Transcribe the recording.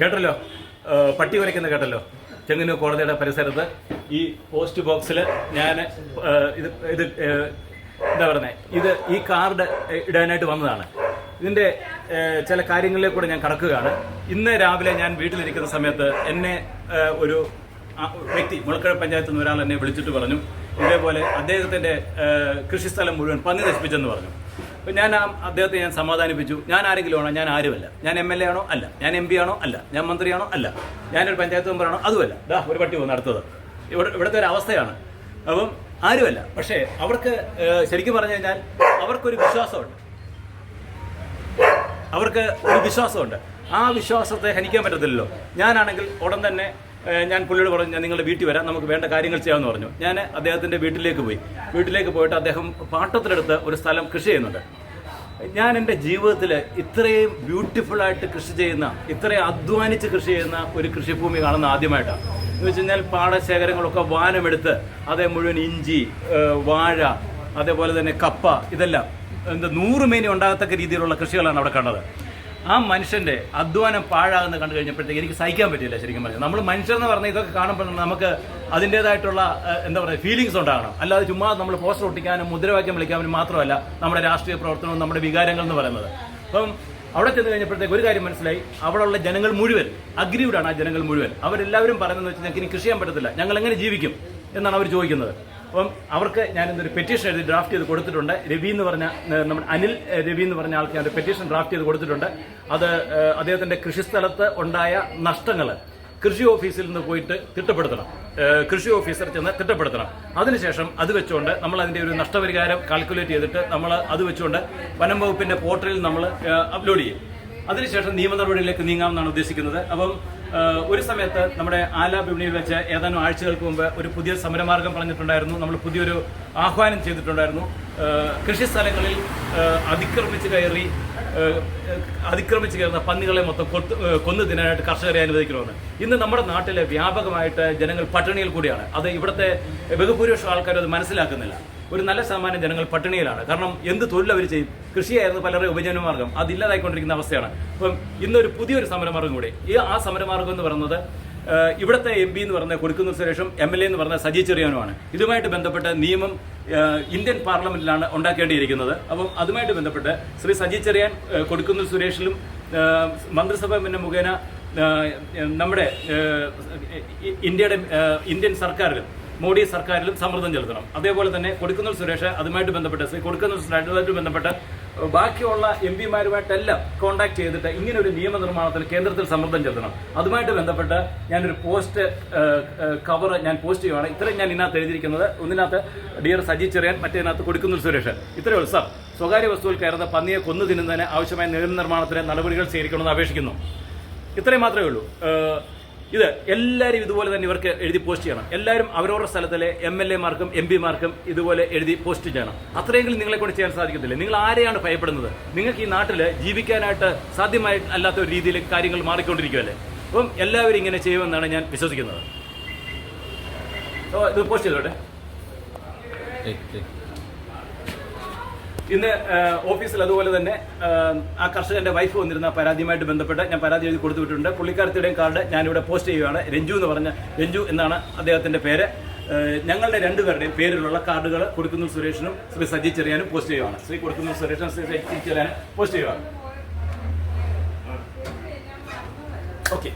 കേട്ടല്ലോ? പട്ടി വരയ്ക്കുന്ന കേട്ടല്ലോ? ചെങ്ങന്നൂർ കോടതിയുടെ പരിസരത്ത് ഈ പോസ്റ്റ് ബോക്സിൽ ഞാൻ ഇത് ഇത് എന്താ പറയുന്നത് ഇത് ഈ കാർഡ് ഇടാനായിട്ട് വന്നതാണ്. ഇതിന്റെ ചില കാര്യങ്ങളിലേക്ക് കൂടെ ഞാൻ കടക്കുകയാണ്. ഇന്ന് രാവിലെ ഞാൻ വീട്ടിലിരിക്കുന്ന സമയത്ത് എന്നെ ഒരു വ്യക്തി മുളക്കഴ പഞ്ചായത്തിൽ നിന്ന് ഒരാൾ എന്നെ വിളിച്ചിട്ട് പറഞ്ഞു. ഇതേപോലെ അദ്ദേഹത്തിന്റെ കൃഷിസ്ഥലം മുഴുവൻ പന്നി നശിപ്പിച്ചെന്ന് പറഞ്ഞു. ഞാൻ അദ്ദേഹത്തെ ഞാൻ സമാധാനിപ്പിച്ചു. ഞാൻ ആരെങ്കിലും ആണോ? ഞാൻ ആരുമല്ല. ഞാൻ എം എൽ എ ആണോ? അല്ല. ഞാൻ എം പി ആണോ? അല്ല. ഞാൻ മന്ത്രിയാണോ അല്ല. ഞാനൊരു പഞ്ചായത്ത് മെമ്പറാണോ അതുമല്ല. ദാ ഒരു പട്ടി പോകുന്നു അടുത്തത് ഇവിടെ ഇവിടുത്തെ ഒരു അവസ്ഥയാണ്. അപ്പം ആരുമല്ല. പക്ഷേ അവർക്ക് ശരിക്കും പറഞ്ഞു കഴിഞ്ഞാൽ അവർക്കൊരു വിശ്വാസമുണ്ട്. അവർക്ക് ഒരു വിശ്വാസമുണ്ട്. ആ വിശ്വാസത്തെ ഹനിക്കാൻ പറ്റത്തില്ലല്ലോ. ഞാനാണെങ്കിൽ ഉടൻ തന്നെ ഞാൻ പുള്ളിയോട് പറഞ്ഞു ഞാൻ നിങ്ങളുടെ വീട്ടിൽ വരാം നമുക്ക് വേണ്ട കാര്യങ്ങൾ ചെയ്യാമെന്ന് പറഞ്ഞു. ഞാൻ അദ്ദേഹത്തിന്റെ വീട്ടിലേക്ക് പോയി. വീട്ടിലേക്ക് പോയിട്ട് അദ്ദേഹം പാട്ടത്തിലെടുത്ത് ഒരു സ്ഥലം കൃഷി ചെയ്യുന്നുണ്ട്. ഞാൻ എന്റെ ജീവിതത്തിൽ ഇത്രയും ബ്യൂട്ടിഫുള്ളായിട്ട് കൃഷി ചെയ്യുന്ന ഇത്രയും അധ്വാനിച്ച് കൃഷി ചെയ്യുന്ന ഒരു കൃഷിഭൂമി കാണുന്ന ആദ്യമായിട്ടാണ്. എന്ന് വെച്ച് കഴിഞ്ഞാൽ പാടശേഖരങ്ങളൊക്കെ വാനമെടുത്ത് അതേ മുഴുവൻ ഇഞ്ചി വാഴ അതേപോലെ തന്നെ കപ്പ ഇതെല്ലാം. എന്താ നൂറ് മേനി ഉണ്ടാകത്തക്ക രീതിയിലുള്ള കൃഷികളാണ് അവിടെ കണ്ടത്. ആ മനുഷ്യന്റെ അധ്വാനം പാഴാകുന്ന കണ്ടു കഴിഞ്ഞപ്പോഴത്തേക്ക് എനിക്ക് സഹിക്കാൻ പറ്റില്ല ശരിക്കും പറഞ്ഞാൽ. നമ്മൾ മനുഷ്യരെന്ന് പറഞ്ഞാൽ ഇതൊക്കെ കാണുമ്പോൾ നമുക്ക് അതിന്റെതായിട്ടുള്ള എന്താ പറയുക ഫീലിങ്സ് ഉണ്ടാകണം. അല്ലാതെ ചുമ്മാ നമ്മൾ പോസ്റ്റർ ഒട്ടിക്കാനും മുദ്രാവാക്യം വിളിക്കാനും മാത്രമല്ല നമ്മുടെ രാഷ്ട്രീയ പ്രവർത്തനവും നമ്മുടെ വികാരങ്ങൾ എന്ന് പറയുന്നത്. അപ്പം അവിടെ ചെന്ന് കഴിഞ്ഞപ്പോഴത്തേക്ക് ഒരു കാര്യം മനസ്സിലായി. അവിടെയുള്ള ജനങ്ങൾ മുഴുവൻ അഗ്രീവ്ഡാണ് ആ ജനങ്ങൾ മുഴുവൻ. അവരെല്ലാവരും പറയുന്നത് വെച്ചാൽ ഞങ്ങൾക്ക് ഇനി കൃഷി ചെയ്യാൻ പറ്റത്തില്ല. ഞങ്ങൾ എങ്ങനെ ജീവിക്കും? എന്നാണ് അവർ ചോദിക്കുന്നത്. അപ്പം അവർക്ക് ഞാൻ ഇന്നൊരു പെറ്റീഷൻ എഴുതി ഡ്രാഫ്റ്റ് ചെയ്ത് കൊടുത്തിട്ടുണ്ട്. രവി എന്ന് പറഞ്ഞ നമ്മുടെ അനിൽ രവി എന്ന് പറഞ്ഞ ആൾക്ക് ഞാൻ പെറ്റീഷൻ ഡ്രാഫ്റ്റ് ചെയ്ത് കൊടുത്തിട്ടുണ്ട്. അത് അദ്ദേഹത്തിന്റെ കൃഷിസ്ഥലത്ത് ഉണ്ടായ നഷ്ടങ്ങൾ കൃഷി ഓഫീസിൽ നിന്ന് പോയിട്ട് തിട്ടപ്പെടുത്തണം. കൃഷി ഓഫീസർ ചെന്ന് തിട്ടപ്പെടുത്തണം. അതിനുശേഷം അത് വെച്ചുകൊണ്ട് നമ്മൾ അതിന്റെ ഒരു നഷ്ടപരിഹാരം കാൽക്കുലേറ്റ് ചെയ്തിട്ട് നമ്മൾ അത് വെച്ചുകൊണ്ട് വനം വകുപ്പിന്റെ പോർട്ടലിൽ നമ്മൾ അപ്ലോഡ് ചെയ്യും. അതിനുശേഷം നിയമ നടപടിയിലേക്ക് നീങ്ങാമെന്നാണ് ഉദ്ദേശിക്കുന്നത്. അപ്പം ഒരു സമയത്ത് നമ്മുടെ ആല വിപണിയിൽ വെച്ച് ഏതാനും ആഴ്ചകൾക്ക് മുമ്പ് ഒരു പുതിയ സമരമാർഗം പറഞ്ഞിട്ടുണ്ടായിരുന്നു നമ്മൾ പുതിയൊരു ആഹ്വാനം ചെയ്തിട്ടുണ്ടായിരുന്നു. കൃഷി സ്ഥലങ്ങളിൽ അതിക്രമിച്ച് കയറി അതിക്രമിച്ച് കയറുന്ന പന്നികളെ മൊത്തം കൊത്ത് കൊന്നു തിന്നാനായിട്ട് കർഷകരെ അനുവദിക്കണമെന്ന്. ഇന്ന് നമ്മുടെ നാട്ടിലെ വ്യാപകമായിട്ട് ജനങ്ങൾ പട്ടിണിയിൽ കൂടിയാണ്. അത് ഇവിടുത്തെ ബഹുഭൂരിപക്ഷം ആൾക്കാരും അത് മനസ്സിലാക്കുന്നില്ല. ഒരു നല്ല ശതമാനം ജനങ്ങൾ പട്ടിണിയിലാണ്. കാരണം എന്ത് തൊഴിൽ അവർ ചെയ്യും? കൃഷിയായിരുന്നു പലരുടെ ഉപജീവനമാർഗം അതില്ലാതായിക്കൊണ്ടിരിക്കുന്ന അവസ്ഥയാണ്. അപ്പം ഇന്നൊരു പുതിയൊരു സമരമാർഗം കൂടി. ഈ ആ സമരമാർഗം എന്ന് പറയുന്നത് ഇവിടുത്തെ എം പി എന്ന് പറഞ്ഞ കൊടുക്കുന്ന സുരേഷും എം എൽ എ എന്ന് പറഞ്ഞ സജി ചെറിയാനുമാണ്. ഇതുമായിട്ട് ബന്ധപ്പെട്ട നിയമം ഇന്ത്യൻ പാർലമെന്റിലാണ് ഉണ്ടാക്കേണ്ടിയിരിക്കുന്നത്. അപ്പം അതുമായിട്ട് ബന്ധപ്പെട്ട് ശ്രീ സജി ചെറിയാൻ കൊടുക്കുന്ന സുരേഷിലും മന്ത്രിസഭ പിന്നെ മുഖേന നമ്മുടെ ഇന്ത്യയുടെ ഇന്ത്യൻ സർക്കാരിലും മോഡി സർക്കാരിലും സമ്മർദ്ദം ചെലുത്തണം. അതേപോലെ തന്നെ കൊടുക്കുന്നൂർ സുരേഷ് അതുമായിട്ട് ബന്ധപ്പെട്ട് ശ്രീ കൊടുക്കുന്നൂർ സുരേഷുമായിട്ട് ബന്ധപ്പെട്ട് ബാക്കിയുള്ള എം പിമാരുമായിട്ടെല്ലാം കോൺടാക്ട് ചെയ്തിട്ട് ഇങ്ങനെ ഒരു നിയമനിർമ്മാണത്തിൽ കേന്ദ്രത്തിൽ സമ്മർദ്ദം ചെലുത്തണം. അതുമായിട്ട് ബന്ധപ്പെട്ട് ഞാനൊരു പോസ്റ്റ് കവർ ഞാൻ പോസ്റ്റ് ചെയ്യുവാണ്. ഇത്രയും ഞാൻ ഇതിനകത്ത് എഴുതിയിരിക്കുന്നത്. ഒന്നിനകത്ത് ഡിയർ സജി ചെറിയാൻ മറ്റേതിനകത്ത് കൊടുക്കുന്നൂർ സുരേഷ് ഇത്രയേ ഉള്ളൂ സാർ സ്വകാര്യ വസ്തുവിൽ കയറുന്ന പന്നിയെ കൊന്നു തിന്നുന്നതിന് ആവശ്യമായ നിയമനിർമ്മാണത്തിന് നടപടികൾ സ്വീകരിക്കണമെന്ന് അപേക്ഷിക്കുന്നു. ഇത്രയും മാത്രമേ ഉള്ളൂ. ഇത് എല്ലാവരും ഇതുപോലെ തന്നെ ഇവർക്ക് എഴുതി പോസ്റ്റ് ചെയ്യണം. എല്ലാവരും അവരവരുടെ സ്ഥലത്തിലെ എം എൽ എമാർക്കും എം പിമാർക്കും ഇതുപോലെ എഴുതി പോസ്റ്റ് ചെയ്യണം. അത്രയെങ്കിലും നിങ്ങളെ കൊണ്ട് ചെയ്യാൻ സാധിക്കത്തില്ല. നിങ്ങൾ ആരെയാണ് ഭയപ്പെടുന്നത്? നിങ്ങൾക്ക് ഈ നാട്ടിൽ ജീവിക്കാനായിട്ട് സാധ്യമായി അല്ലാത്ത ഒരു രീതിയിൽ കാര്യങ്ങൾ മാറിക്കൊണ്ടിരിക്കുകയല്ലേ അപ്പം എല്ലാവരും ഇങ്ങനെ ചെയ്യുമെന്നാണ് ഞാൻ വിശ്വസിക്കുന്നത്. ഇത് പോസ്റ്റ് ചെയ്തോട്ടെ. ഇന്ന് ഓഫീസിൽ അതുപോലെ തന്നെ ആ, കർഷകന്റെ വൈഫ് വന്നിരുന്ന പരാതിയുമായിട്ട് ബന്ധപ്പെട്ട് ഞാൻ പരാതി എഴുതി കൊടുത്തു വിട്ടിട്ടുണ്ട് പുള്ളിക്കാരത്തിയുടെയും കാർഡ് ഞാനിവിടെ പോസ്റ്റ് ചെയ്യുകയാണ്. രഞ്ജു എന്ന് പറഞ്ഞ രഞ്ജു എന്നാണ് അദ്ദേഹത്തിന്റെ പേര്. ഞങ്ങളുടെ രണ്ടുപേരുടെയും പേരിലുള്ള കാർഡുകൾ കൊടുക്കുന്ന സുരേഷിനും ശ്രീ സജി ചെറിയാനും പോസ്റ്റ് ചെയ്യുവാണ് ശ്രീ കൊടുക്കുന്ന സുരേഷിനും ശ്രീ സജി ചെറിയാനും പോസ്റ്റ് ചെയ്യുവാണ് ഓക്കെ